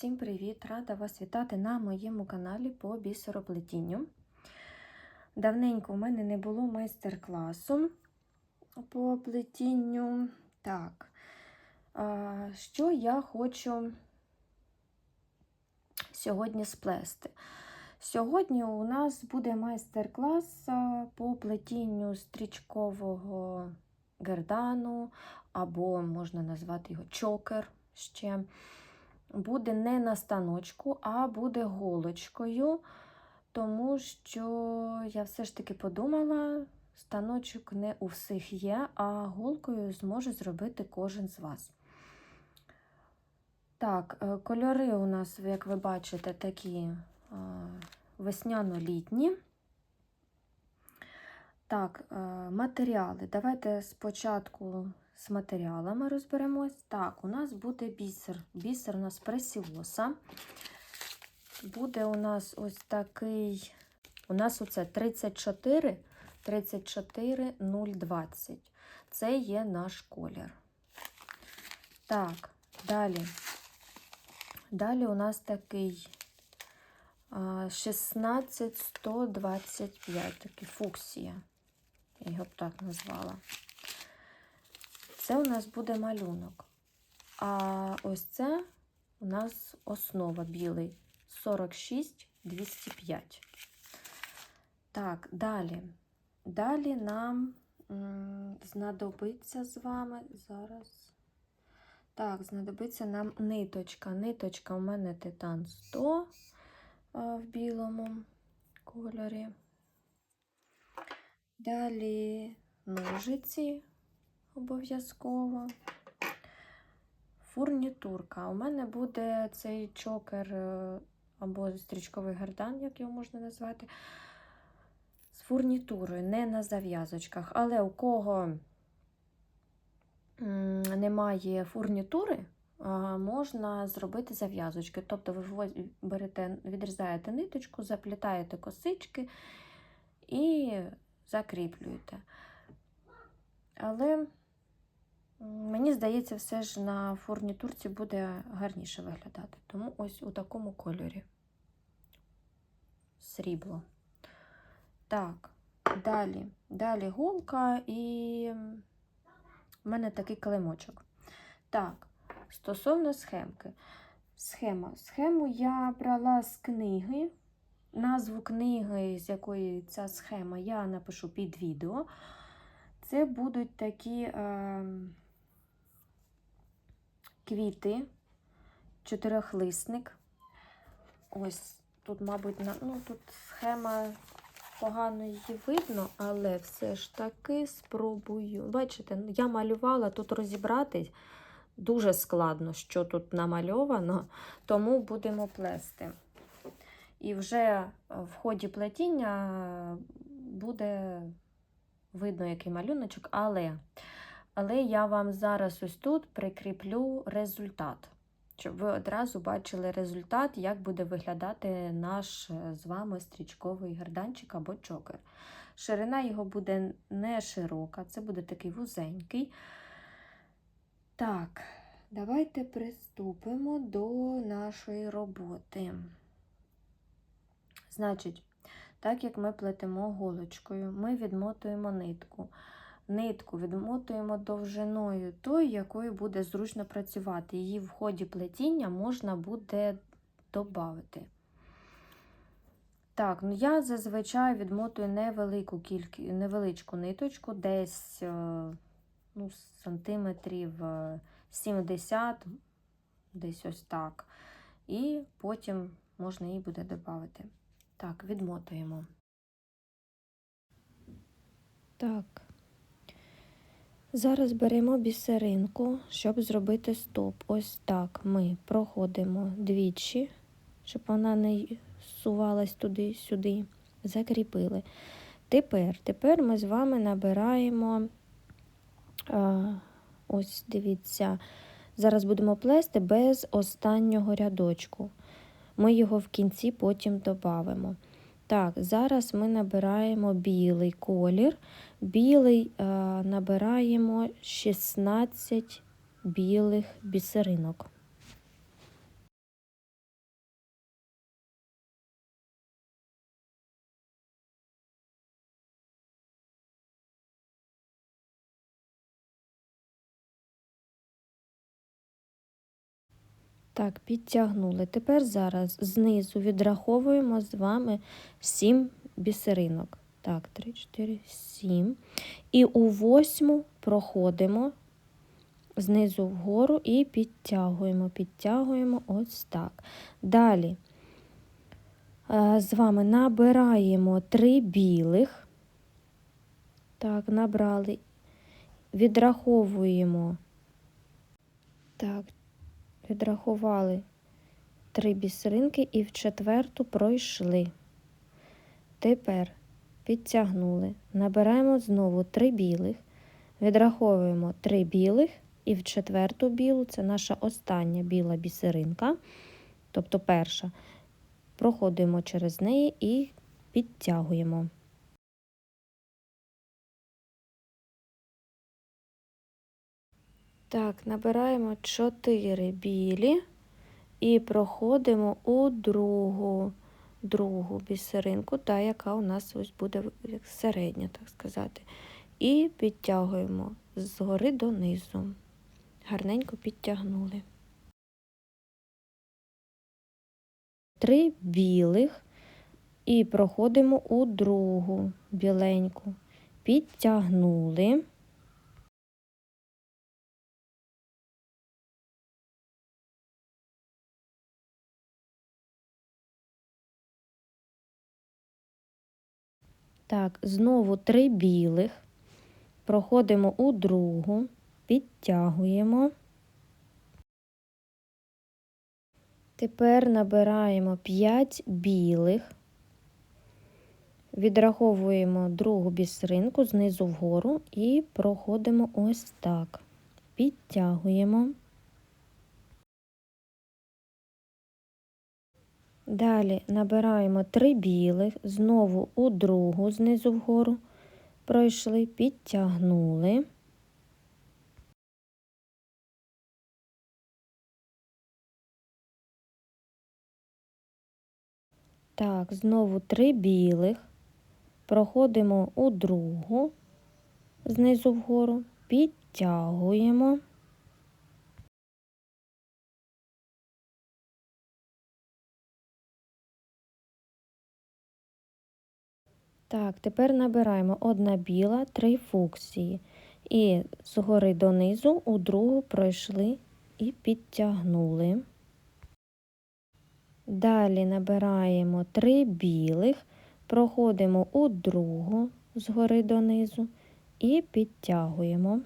Всім привіт! Рада вас вітати на моєму каналі по бісероплетінню. Давненько у мене не було майстер-класу по плетінню. Так, що я хочу сьогодні сплести? Сьогодні у нас буде майстер-клас по плетінню стрічкового гердану, або можна назвати його чокер ще буде не на станочку, а буде голочкою, тому що я все ж таки подумала, станочок не у всіх є, а голкою зможе зробити кожен з вас. Так, е, кольори у нас, як ви бачите, такі весняно-літні. Так, е, матеріали. Давайте спочатку з матеріалами розберемось. Так, у нас буде бісер. Бісер у нас пресівоса. Буде у нас ось такий, у нас оце 34 34 020. Це є наш колір. Так, далі. Далі у нас такий 16125, такий фуксія. Я його б так назвала. Це у нас буде малюнок. А ось це у нас основа білий 46 205. Так, далі. Далі нам знадобиться з вами зараз. Так, знадобиться нам ниточка. Ниточка у мене титан 100 в білому кольорі. Далі ножиці обов'язково. Фурнітурка. У мене буде цей чокер е, або стрічковий гардан, як його можна назвати, з фурнітурою, не на зав'язочках. Але у кого немає фурнітури, можна зробити зав'язочки. Тобто ви берете, відрізаєте ниточку, заплітаєте косички і закріплюєте. Але Мені здається, все ж на фурнітурці буде гарніше виглядати. Тому ось у такому кольорі срібло. Так, далі далі голка і в мене такий килимочок. Так, стосовно схемки. Схема. Схему я брала з книги. Назву книги, з якої ця схема, я напишу під відео. Це будуть такі. Е квіти, чотирьохлисник. Ось тут, мабуть, на, ну, тут схема погано її видно, але все ж таки спробую. Бачите, я малювала тут розібратись дуже складно, що тут намальовано, тому будемо плести. І вже в ході плетіння буде видно, який малюночок, але але я вам зараз ось тут прикріплю результат, щоб ви одразу бачили результат, як буде виглядати наш е, з вами стрічковий гарданчик або чокер. Ширина його буде не широка, це буде такий вузенький. Так, давайте приступимо до нашої роботи. Значить, так як ми плетемо голочкою, ми відмотуємо нитку нитку відмотуємо довжиною тою, якою буде зручно працювати. Її в ході плетіння можна буде додати. Так, ну я зазвичай відмотую невелику кількість, невеличку ниточку, десь е, ну, сантиметрів 70, е, десь ось так. І потім можна її буде додати. Так, відмотуємо. Так, Зараз беремо бісеринку, щоб зробити стоп. Ось так ми проходимо двічі, щоб вона не сувалась туди-сюди, закріпили. Тепер тепер ми з вами набираємо, а, ось дивіться, зараз будемо плести без останнього рядочку. Ми його в кінці потім додамо. Так, зараз ми набираємо білий колір. Білий е, набираємо 16 білих бісеринок. Так, підтягнули. Тепер зараз знизу відраховуємо з вами 7 бісеринок. Так, 3, 4, 7. І у восьму проходимо знизу вгору і підтягуємо, підтягуємо ось так. Далі е, з вами набираємо 3 білих. Так, набрали, відраховуємо. Так, відрахували три бісеринки і в четверту пройшли. Тепер підтягнули, набираємо знову три білих, відраховуємо три білих і в четверту білу це наша остання біла бісеринка, тобто перша. Проходимо через неї і підтягуємо. Так, набираємо 4 білі і проходимо у другу другу бісеринку, та, яка у нас ось буде середня, так сказати. І підтягуємо згори донизу. Гарненько підтягнули. Три білих і проходимо у другу біленьку. Підтягнули. Так, знову три білих. Проходимо у другу, підтягуємо. Тепер набираємо 5 білих, відраховуємо другу бісеринку знизу вгору і проходимо ось так. Підтягуємо. Далі набираємо 3 білих, знову у другу знизу вгору пройшли, підтягнули. Так, знову 3 білих, проходимо у другу знизу вгору, підтягуємо. Так, тепер набираємо одна біла, три фуксії. І згори донизу у другу пройшли і підтягнули. Далі набираємо три білих, проходимо у другу згори донизу і підтягуємо.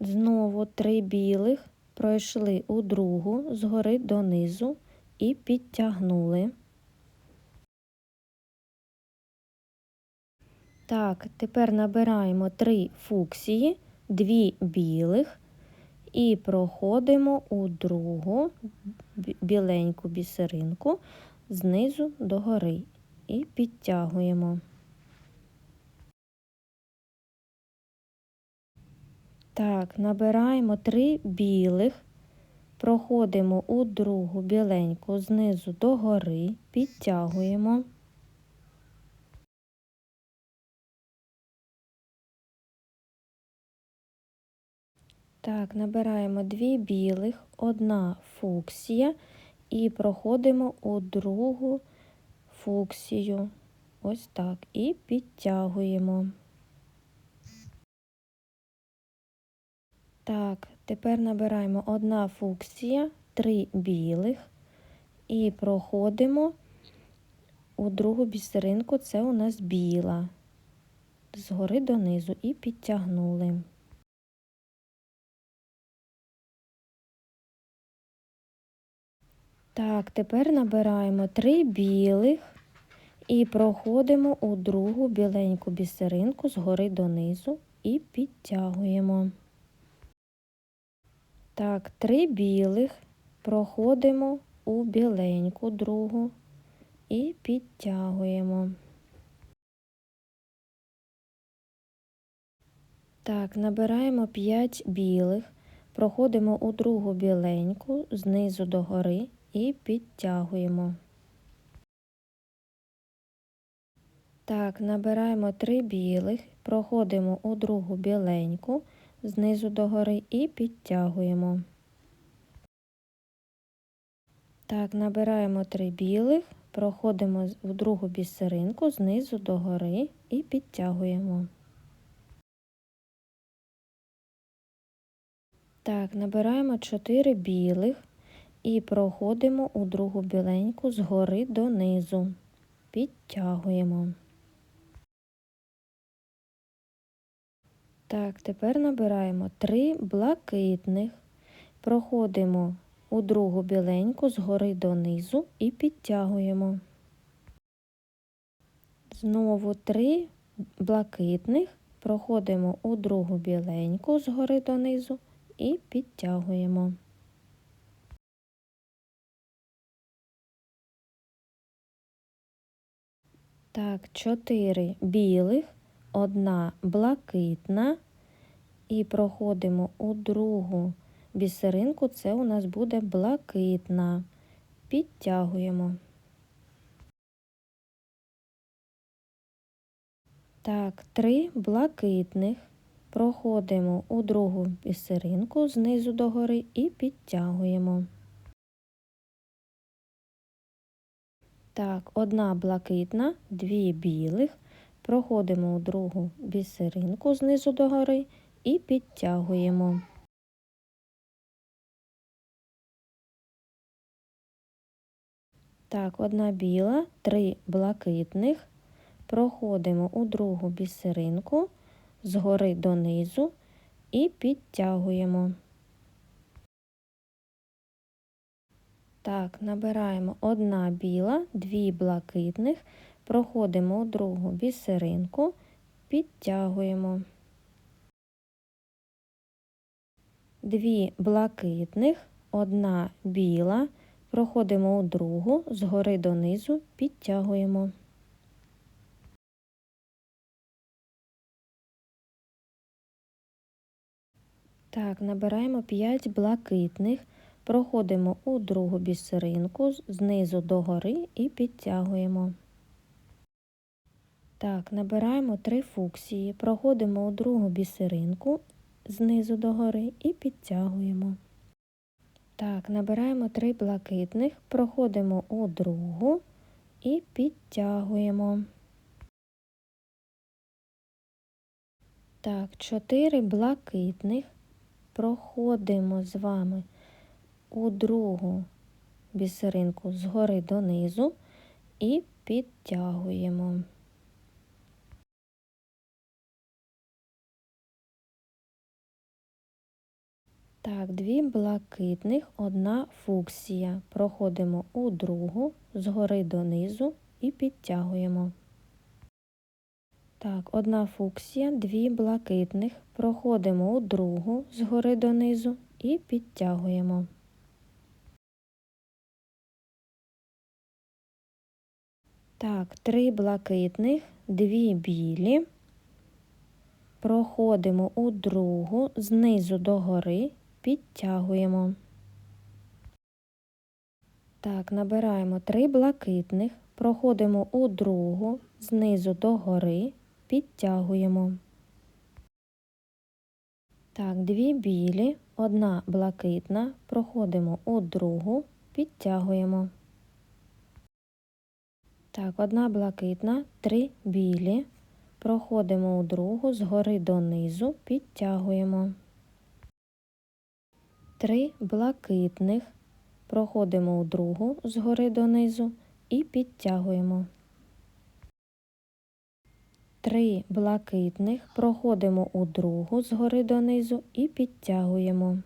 Знову три білих, пройшли у другу згори донизу і підтягнули. Так, тепер набираємо три фуксії, дві білих і проходимо у другу біленьку бісеринку знизу до гори і підтягуємо. Так, набираємо три білих Проходимо у другу біленьку знизу до гори, підтягуємо. Так, набираємо дві білих, одна фуксія і проходимо у другу фуксію. Ось так, і підтягуємо. Так, тепер набираємо одна фуксія, три білих і проходимо у другу бісеринку, це у нас біла, згори донизу і підтягнули. Так, тепер набираємо три білих і проходимо у другу біленьку бісеринку згори донизу і підтягуємо. Так, три білих проходимо у біленьку другу і підтягуємо. Так, набираємо 5 білих, проходимо у другу біленьку знизу до гори і підтягуємо. Так, набираємо 3 білих, проходимо у другу біленьку знизу догори і підтягуємо. Так, набираємо три білих, проходимо в другу бісеринку знизу догори і підтягуємо. Так, набираємо 4 білих і проходимо у другу біленьку згори донизу. Підтягуємо. Так, тепер набираємо 3 блакитних, проходимо у другу біленьку згори донизу і підтягуємо. Знову 3 блакитних, проходимо у другу біленьку згори донизу і підтягуємо. Так, 4 білих, одна блакитна і проходимо у другу бісеринку, це у нас буде блакитна. Підтягуємо. Так, три блакитних. Проходимо у другу бісеринку знизу догори і підтягуємо. Так, одна блакитна, дві білих. Проходимо у другу бісеринку знизу догори і підтягуємо. Так, одна біла, три блакитних. Проходимо у другу бісеринку згори донизу і підтягуємо. Так, набираємо одна біла, дві блакитних, проходимо у другу бісеринку, підтягуємо. Дві блакитних, одна біла, проходимо у другу, згори донизу, підтягуємо. Так, набираємо 5 блакитних, проходимо у другу бісеринку знизу до гори і підтягуємо. Так, набираємо 3 фуксії, проходимо у другу бісеринку знизу до гори і підтягуємо. Так, набираємо 3 блакитних, проходимо у другу і підтягуємо. Так, 4 блакитних проходимо з вами у другу бісеринку згори донизу і підтягуємо. Так, дві блакитних, одна фуксія. Проходимо у другу згори донизу і підтягуємо. Так, одна фуксія, дві блакитних. Проходимо у другу згори донизу і підтягуємо. Так, три блакитних, дві білі. Проходимо у другу знизу до гори, підтягуємо. Так, набираємо три блакитних, проходимо у другу знизу до гори, підтягуємо. Так, дві білі, одна блакитна, проходимо у другу, підтягуємо. Так, одна блакитна, три білі, проходимо у другу, згори донизу, підтягуємо. Три блакитних, проходимо у другу, згори донизу і підтягуємо. Три блакитних проходимо у другу згори донизу і підтягуємо.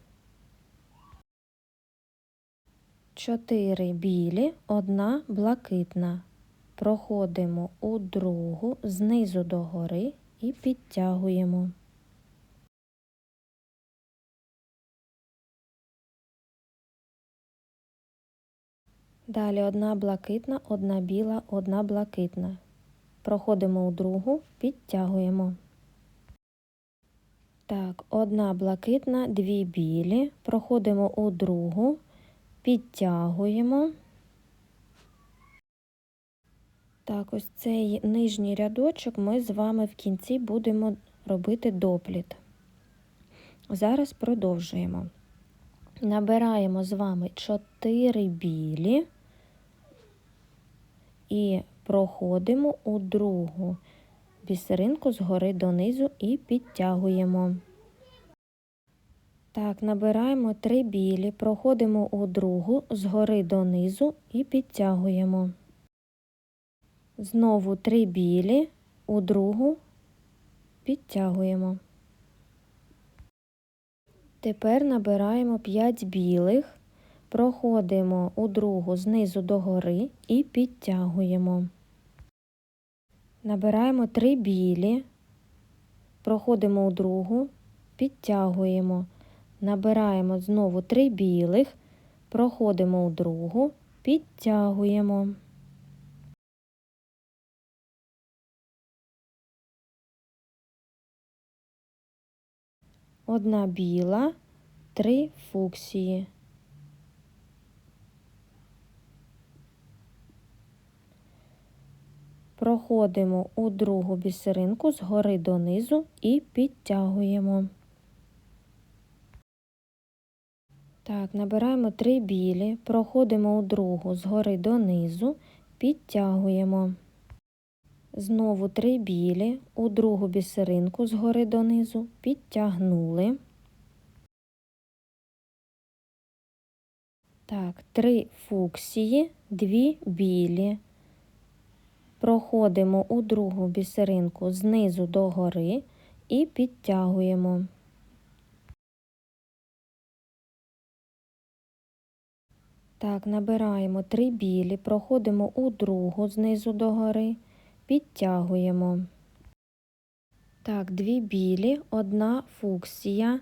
Чотири білі, одна блакитна. Проходимо у другу знизу до гори і підтягуємо. Далі одна блакитна, одна біла, одна блакитна. Проходимо у другу, підтягуємо. Так, одна блакитна, дві білі. Проходимо у другу, підтягуємо. Так, ось цей нижній рядочок ми з вами в кінці будемо робити допліт. Зараз продовжуємо. Набираємо з вами 4 білі і проходимо у другу бісеринку згори донизу і підтягуємо. Так, набираємо 3 білі, проходимо у другу згори донизу і підтягуємо. Знову 3 білі, у другу підтягуємо. Тепер набираємо 5 білих, проходимо у другу знизу до гори і підтягуємо. Набираємо 3 білі, проходимо у другу, підтягуємо. Набираємо знову 3 білих, проходимо у другу, підтягуємо. Одна біла, три фуксії. Проходимо у другу бісеринку згори донизу і підтягуємо. Так, набираємо три білі, проходимо у другу згори донизу, підтягуємо. Знову три білі, у другу бісеринку згори донизу, підтягнули. Так, три фуксії, дві білі. Проходимо у другу бісеринку знизу до гори і підтягуємо. Так, набираємо три білі, проходимо у другу знизу до гори, підтягуємо. Так, дві білі, одна фуксія.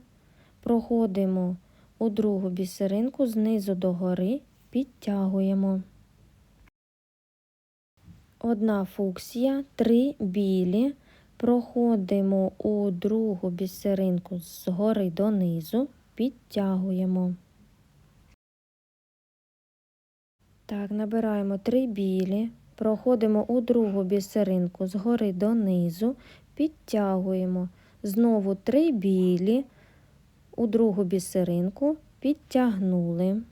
Проходимо у другу бісеринку знизу до гори, підтягуємо. Одна фуксія, три білі. Проходимо у другу бісеринку згори донизу, підтягуємо. Так, набираємо три білі, проходимо у другу бісеринку згори донизу, підтягуємо. Знову три білі, у другу бісеринку підтягнули.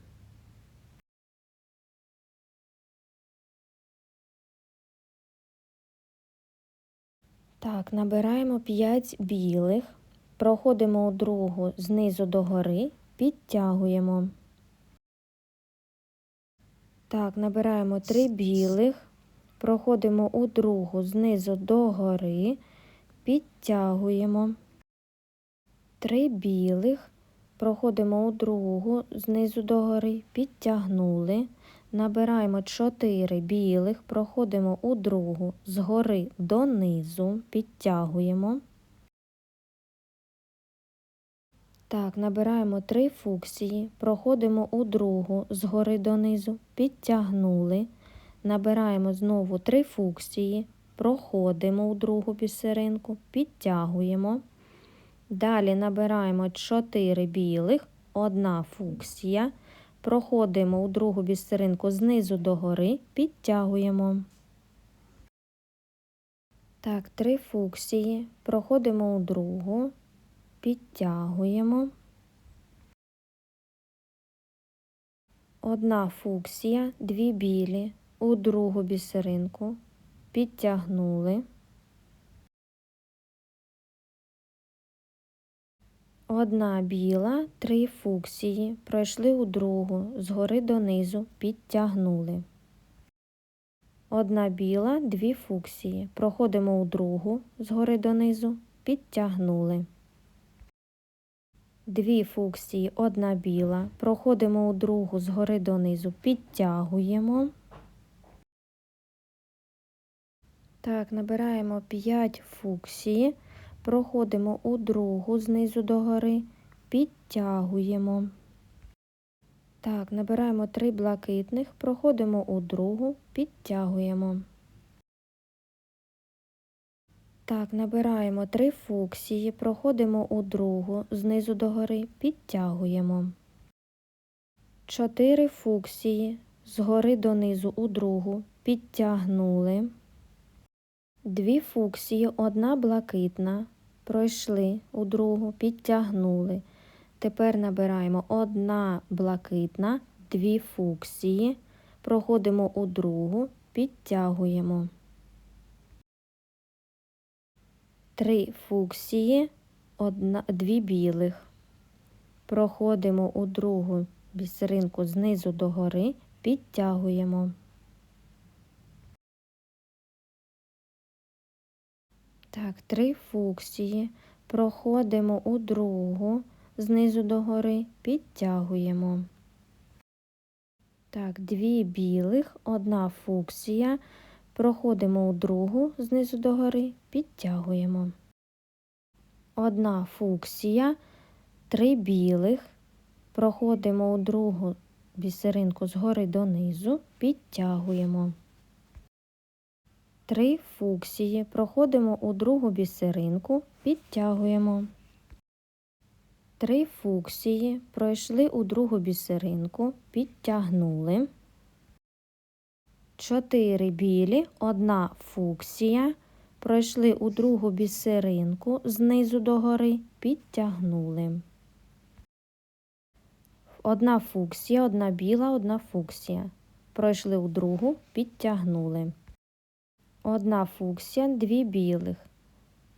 Так, набираємо 5 білих, проходимо у другу знизу до гори, підтягуємо. Так, набираємо 3 білих, проходимо у другу знизу до гори, підтягуємо. 3 білих, проходимо у другу знизу до гори, підтягнули. Набираємо 4 білих, проходимо у другу згори донизу, підтягуємо. Так, набираємо 3 фуксії, проходимо у другу згори донизу, підтягнули. Набираємо знову 3 фуксії, проходимо у другу бісеринку, підтягуємо. Далі набираємо 4 білих, одна фуксія. Проходимо у другу бісеринку знизу до гори, підтягуємо. Так, три фуксії. Проходимо у другу, підтягуємо. Одна фуксія, дві білі, у другу бісеринку, підтягнули. Одна біла, три фуксії, пройшли у другу, згори донизу, підтягнули. Одна біла, дві фуксії. Проходимо у другу, згори донизу, підтягнули. Дві фуксії, одна біла. Проходимо у другу, згори донизу, підтягуємо. Так, набираємо 5 фуксії. Проходимо у другу знизу до гори, підтягуємо. Так, набираємо три блакитних, проходимо у другу, підтягуємо. Так, набираємо три фуксії, проходимо у другу, знизу до гори, підтягуємо. Чотири фуксії, згори донизу у другу, підтягнули. Дві фуксії, одна блакитна. пройшли у другу, підтягнули. Тепер набираємо одна блакитна, дві фуксії, проходимо у другу, підтягуємо. Три фуксії, одна, дві білих. Проходимо у другу бісеринку знизу до гори, підтягуємо. Так, три фуксії. Проходимо у другу, знизу до гори, підтягуємо. Так, дві білих, одна фуксія. Проходимо у другу, знизу до гори, підтягуємо. Одна фуксія, три білих. Проходимо у другу бісеринку згори донизу, підтягуємо. Три фуксії. Проходимо у другу бісеринку, підтягуємо. Три фуксії. Пройшли у другу бісеринку, підтягнули. Чотири білі, одна фуксія. Пройшли у другу бісеринку знизу до гори, підтягнули. Одна фуксія, одна біла, одна фуксія. Пройшли у другу, підтягнули. Одна фуксія, дві білих.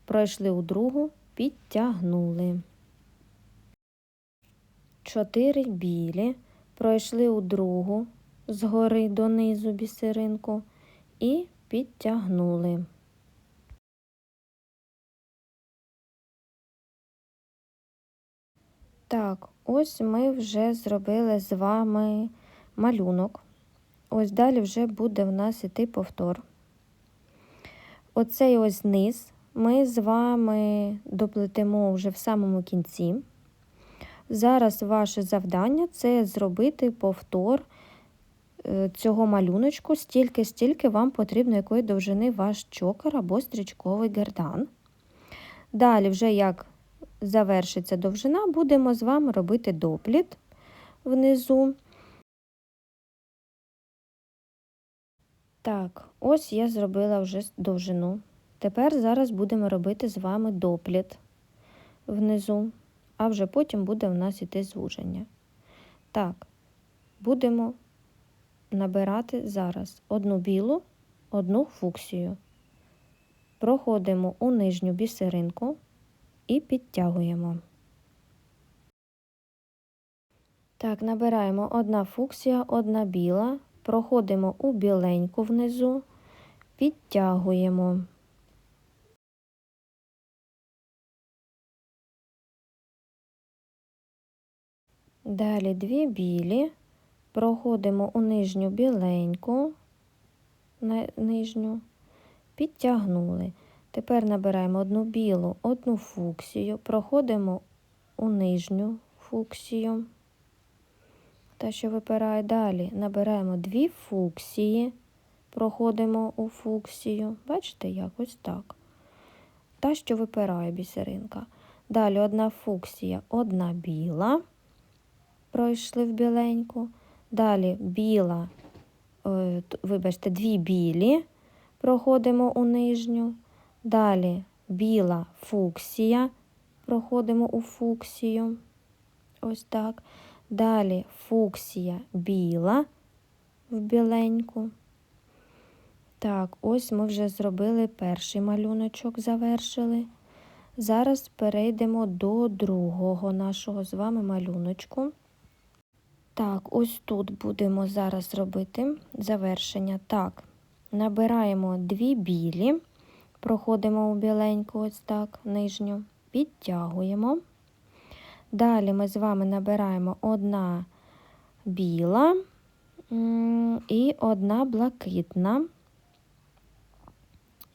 Пройшли у другу, підтягнули. Чотири білі. Пройшли у другу, згори донизу бісеринку і підтягнули. Так, ось ми вже зробили з вами малюнок. Ось далі вже буде в нас іти повтор. Оцей ось низ ми з вами доплетемо вже в самому кінці. Зараз ваше завдання це зробити повтор е, цього малюночку стільки, стільки вам потрібно якої довжини ваш чокер або стрічковий гердан. Далі, вже як завершиться довжина, будемо з вами робити допліт внизу. Так, ось я зробила вже довжину. Тепер зараз будемо робити з вами допліт внизу, а вже потім буде у нас іти звуження. Так, будемо набирати зараз одну білу, одну фуксію. Проходимо у нижню бісеринку і підтягуємо. Так, набираємо одна фуксія, одна біла, проходимо у біленьку внизу, підтягуємо. Далі дві білі, проходимо у нижню біленьку, на нижню, підтягнули. Тепер набираємо одну білу, одну фуксію, проходимо у нижню фуксію, та, що випирає далі, набираємо дві фуксії, проходимо у фуксію. Бачите, як ось так. Та, що випирає бісеринка. Далі одна фуксія, одна біла, пройшли в біленьку. Далі біла, вибачте, дві білі, проходимо у нижню. Далі біла фуксія, проходимо у фуксію. Ось так. Далі фуксія біла в біленьку. Так, ось ми вже зробили перший малюночок, завершили. Зараз перейдемо до другого нашого з вами малюночку. Так, ось тут будемо зараз робити завершення. Так, набираємо дві білі. Проходимо у біленьку, ось так, нижню, підтягуємо. Далі ми з вами набираємо одна біла і одна блакитна.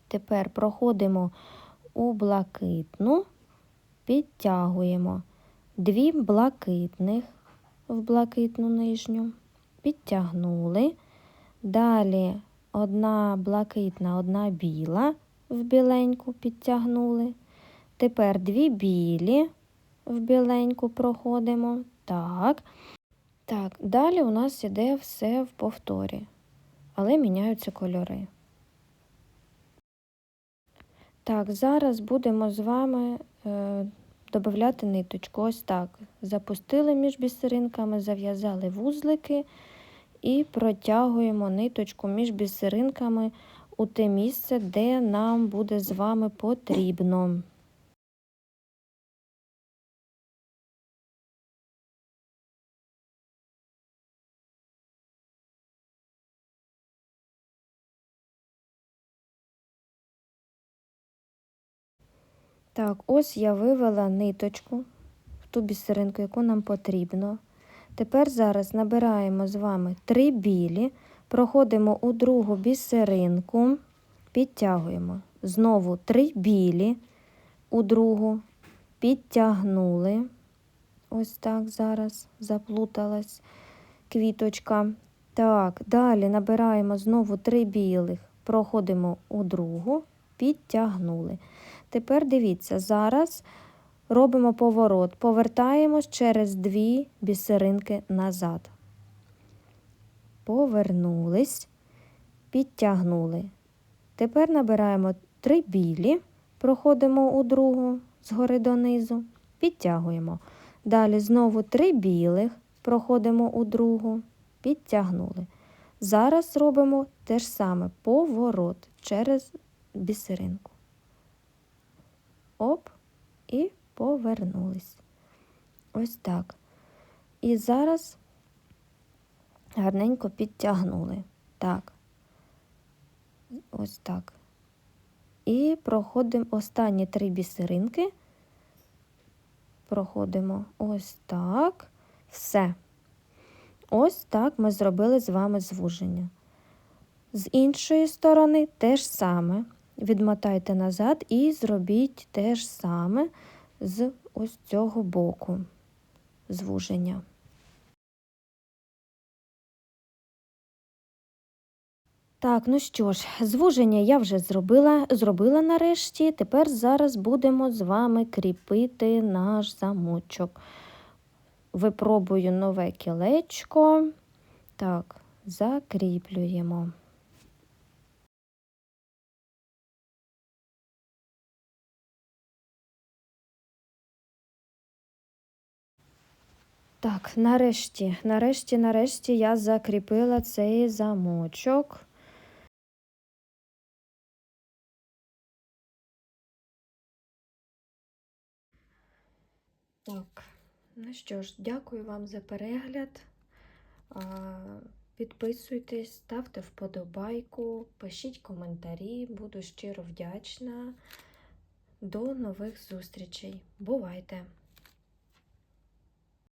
Тепер проходимо у блакитну, підтягуємо дві блакитних в блакитну нижню, підтягнули. Далі одна блакитна, одна біла в біленьку підтягнули. Тепер дві білі в біленьку проходимо. Так. Так, далі у нас іде все в повторі, але міняються кольори. Так, зараз будемо з вами е, додати ниточку. Ось так. Запустили між бісеринками, зав'язали вузлики і протягуємо ниточку між бісеринками у те місце, де нам буде з вами потрібно. Так, ось я вивела ниточку в ту бісеринку, яку нам потрібно. Тепер зараз набираємо з вами три білі, проходимо у другу бісеринку, підтягуємо. Знову три білі у другу, підтягнули. Ось так зараз заплуталась квіточка. Так, далі набираємо знову три білих, проходимо у другу, підтягнули. Тепер дивіться, зараз робимо поворот, повертаємось через дві бісеринки назад. Повернулись, підтягнули. Тепер набираємо три білі, проходимо у другу згори донизу, підтягуємо. Далі знову три білих, проходимо у другу, підтягнули. Зараз робимо те ж саме поворот через бісеринку. Оп, і повернулись. Ось так. І зараз гарненько підтягнули. Так. Ось так. І проходимо останні три бісеринки. Проходимо ось так. Все. Ось так ми зробили з вами звуження. З іншої сторони те ж саме. Відмотайте назад і зробіть те ж саме з ось цього боку звуження. Так, ну що ж, звуження я вже зробила, зробила нарешті. Тепер зараз будемо з вами кріпити наш замочок. Випробую нове кілечко. Так, закріплюємо. Так, нарешті, нарешті, нарешті я закріпила цей замочок. Так, ну що ж, дякую вам за перегляд. Підписуйтесь, ставте вподобайку, пишіть коментарі, буду щиро вдячна. До нових зустрічей. Бувайте!